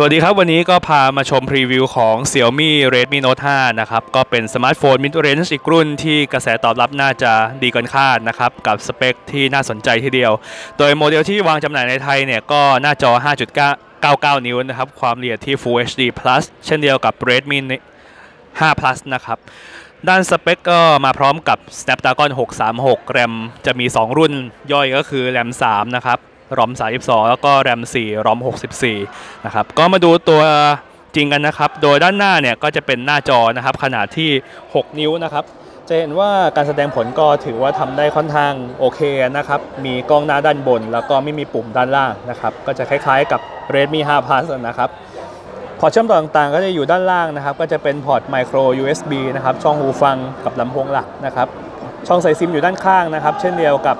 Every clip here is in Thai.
สวัสดีครับ วันนี้ก็พามาชมพรีวิวของ Xiaomi Redmi Note 5 นะครับ ก็เป็นสมาร์ทโฟน mid range อีกรุ่นที่กระแสตอบรับน่าจะดีเกินคาดนะครับ กับสเปคที่น่าสนใจทีเดียว โดยโมเดลที่วางจำหน่ายในไทยเนี่ย ก็หน้าจอ 5.99 นิ้วนะครับ ความละเอียดที่ Full HD Plus เช่นเดียวกับ Redmi 5 Plus นะครับด้านสเปคก็มาพร้อมกับ Snapdragon 636 แรมจะมี 2 รุ่นย่อยก็คือแรม 3 นะครับ รอม 32 แล้วก็แรม 4 รอม 64 นะครับ ก็มาดูตัวจริงกันนะครับ โดยด้านหน้าเนี่ยก็จะเป็นหน้าจอนะครับ ขนาดที่ 6 นิ้วนะครับ จะเห็นว่าการแสดงผลก็ถือว่าทำได้ค่อนข้างโอเคนะครับ มีกล้องหน้าด้านบน แล้วก็ไม่มีปุ่มด้านล่างนะครับ ก็จะคล้ายๆกับ Redmi 5 Plus นะครับพอร์ตเชื่อมต่อต่างๆ ก็จะอยู่ด้านล่างนะครับ ก็จะเป็นพอร์ต micro USB นะครับ ช่องหูฟังกับลำโพงหลักนะครับ ช่องใส่ซิมอยู่ด้านข้างนะครับ เช่นเดียวกับ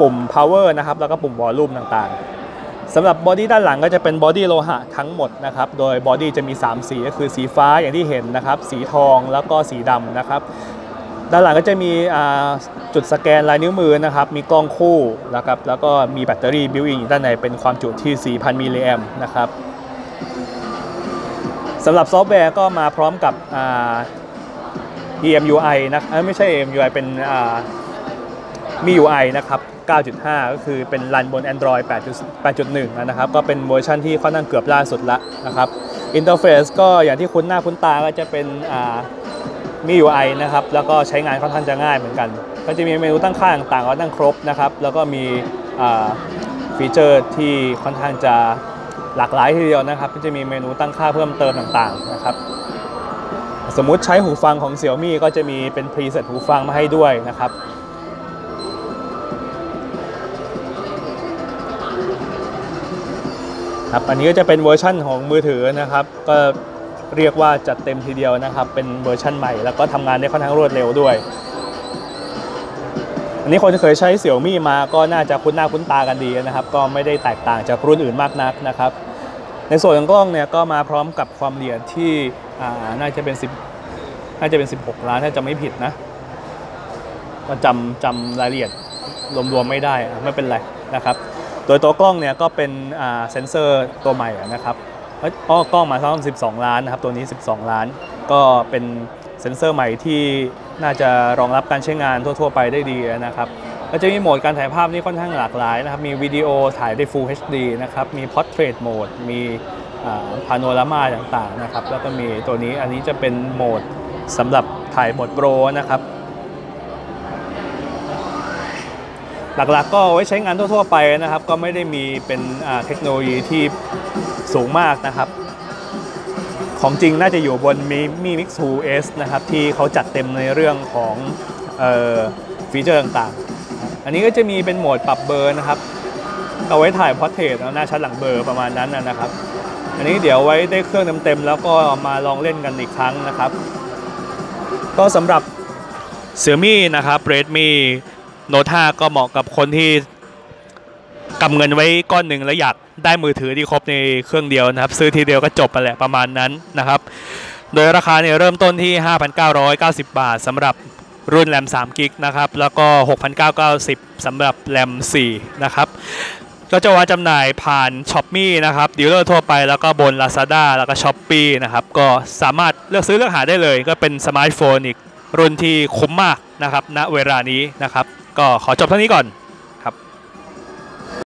ปุ่ม power นะครับแล้วก็ปุ่ม volume ต่างๆสำหรับบอดี้ด้านหลังก็จะเป็นบอดี้โลหะทั้งหมดนะครับโดยบอดี้จะมี 3 สีก็คือสีฟ้าอย่างที่เห็นนะครับสีทองแล้วก็สีดำนะครับด้านหลังก็จะมีจุดสแกนลายนิ้วมือนะครับมีกล้องคู่นะครับแล้วก็มีแบตเตอรี่บิวอินด้านในเป็นความจุที่ 4,000 มิลลิแอมนะครับสำหรับซอฟต์แวร์ก็มาพร้อมกับ EMUI นะไม่ใช่ EMUI เป็นมี UI นะครับ 9.5 ก็คือเป็นรันบน Android 8.1 นะครับ ก็เป็นเวอร์ชันที่ค่อนข้างเกือบล่าสุดละนะครับอินเทอร์เฟซก็อย่างที่คุ้นหน้าคุ้นตาก็จะเป็นมี UI นะครับ แล้วก็ใช้งานค่อนข้างจะง่ายเหมือนกัน ก็จะมีเมนูตั้งค่าต่างๆก็ตั้งครบนะครับ แล้วก็มีฟีเจอร์ที่ค่อนข้างจะหลากหลายทีเดียวนะครับ ก็จะมีเมนูตั้งค่าเพิ่มเติมต่างๆนะครับสมมุติใช้หูฟังของ Xiaomi ก็จะมีเป็นพรีเซตหูฟังมาให้ด้วยนะครับ ครับอันนี้ก็จะเป็นเวอร์ชั่นของมือถือนะครับ ก็เรียกว่าจัดเต็มทีเดียวนะครับ เป็นเวอร์ชั่นใหม่ แล้วก็ทำงานได้ค่อนข้างรวดเร็วด้วย อันนี้คนที่เคยใช้เสี่ยวมี่มาก็น่าจะคุ้นหน้าคุ้นตากันดีนะครับ ก็ไม่ได้แตกต่างจากรุ่นอื่นมากนักนะครับ ในส่วนของกล้องเนี่ยก็มาพร้อมกับความละเอียดที่น่าจะเป็น 10 น่าจะเป็น 16 ล้านถ้าจะไม่ผิดนะก็จำจำรายละเอียดรวมๆไม่ได้ไม่เป็นไรนะครับ โดยตัวกล้องเนี่ยก็เป็นเซนเซอร์ตัวใหม่นะครับอ๋อกล้องมาทั้ง12 ล้านนะครับตัวนี้ 12 ล้าน ก็เป็นเซนเซอร์ใหม่ที่น่าจะรองรับการใช้งานทั่ว ๆ ไปได้ดีนะครับก็จะมีโหมดการถ่ายภาพนี่ค่อนข้างหลากหลายนะครับ มีวิดีโอถ่ายได้ Full HD นะครับ มี Portrait Mode มีพาโนรามาต่างๆนะครับ แล้วก็มีตัวนี้อันนี้จะเป็นโหมดสำหรับถ่ายโหมดโปรนะครับ หลักๆ ก็ไว้ใช้งานทั่วๆไปนะครับ ก็ไม่ได้มีเป็นเทคโนโลยีที่สูงมากนะครับ ของจริงน่าจะอยู่บนมีมี Mix 2 S นะครับ ที่เขาจัดเต็มในเรื่องของฟีเจอร์ต่างๆ อันนี้ก็จะมีเป็นโหมดปรับเบอร์นะครับ เอาไว้ถ่ายพอร์เทรตแล้วหน้าชัดหลังเบอร์ประมาณนั้นนะครับ อันนี้เดี๋ยวไว้ได้เครื่องเต็มๆแล้วก็มาลองเล่นกันอีกครั้งนะครับ ก็สำหรับ Xiaomi นะครับ Redmi โน้ต5ก็เหมาะกับคนที่กำเงินไว้ก้อนหนึ่งแล้วอยากได้มือถือที่ครบในเครื่องเดียวนะครับ ซื้อทีเดียวก็จบไปแหละประมาณนั้นนะครับ โดยราคาเนี่ยเริ่มต้นที่ 5,990 บาทสำหรับรุ่นแรม3กิกนะครับแล้วก็ 6,990สำหรับแรม4นะครับก็จะว่าจำหน่ายผ่านช้อปมี่นะครับดีลเลอร์ทั่วไปแล้วก็บน Lazada แล้วก็ช้อปปีนะครับก็สามารถเลือกซื้อเลือกหาได้เลย ก็เป็นสมาร์ทโฟนอีกรุ่นที่คุ้มมากนะครับณเวลานี้นะครับ ก็ขอจบเท่านี้ก่อน